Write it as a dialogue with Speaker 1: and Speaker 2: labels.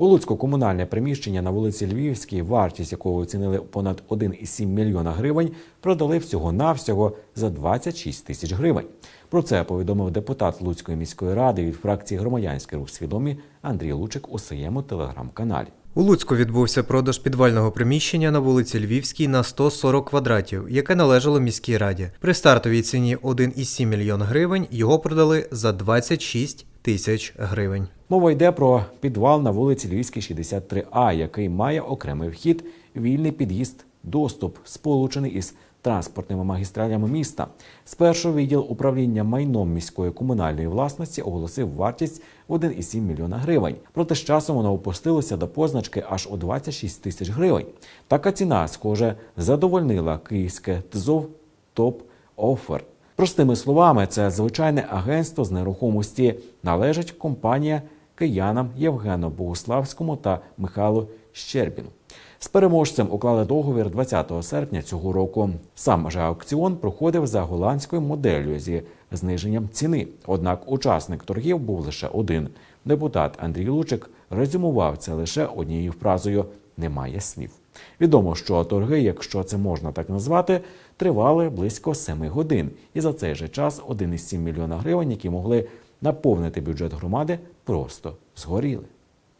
Speaker 1: У Луцьку комунальне приміщення на вулиці Львівській, вартість якого оцінили понад 1,7 мільйона гривень, продали всього-навсього за 26 тисяч гривень. Про це повідомив депутат Луцької міської ради від фракції Громадянський рух свідомі Андрій Лучик у своєму телеграм-каналі.
Speaker 2: У Луцьку відбувся продаж підвального приміщення на вулиці Львівській на 140 квадратів, яке належало міській раді. При стартовій ціні 1,7 мільйон гривень його продали за 26 тисяч гривень.
Speaker 1: Мова йде про підвал на вулиці Львівській 63А, який має окремий вхід, вільний під'їзд, доступ, сполучений із транспортними магістралями міста. Спершу відділ управління майном міської комунальної власності оголосив вартість в 1,7 мільйона гривень. Проте з часом воно опустилося до позначки аж у 26 тисяч гривень. Така ціна, схоже, задовольнила київське ТЗОВ ТОП Офер. Простими словами, це звичайне агентство з нерухомості належить компанія киянам Євгену Богуславському та Михайлу Щербіну. З переможцем уклали договір 20 серпня цього року. Сам же аукціон проходив за голландською моделлю зі зниженням ціни. Однак учасник торгів був лише один. Депутат Андрій Лучик резюмував це лише однією фразою немає слів. Відомо, що торги, якщо це можна так назвати, тривали близько 7 годин, і за цей же час 1,7 мільйона гривень, які могли наповнити бюджет громади, просто згоріли.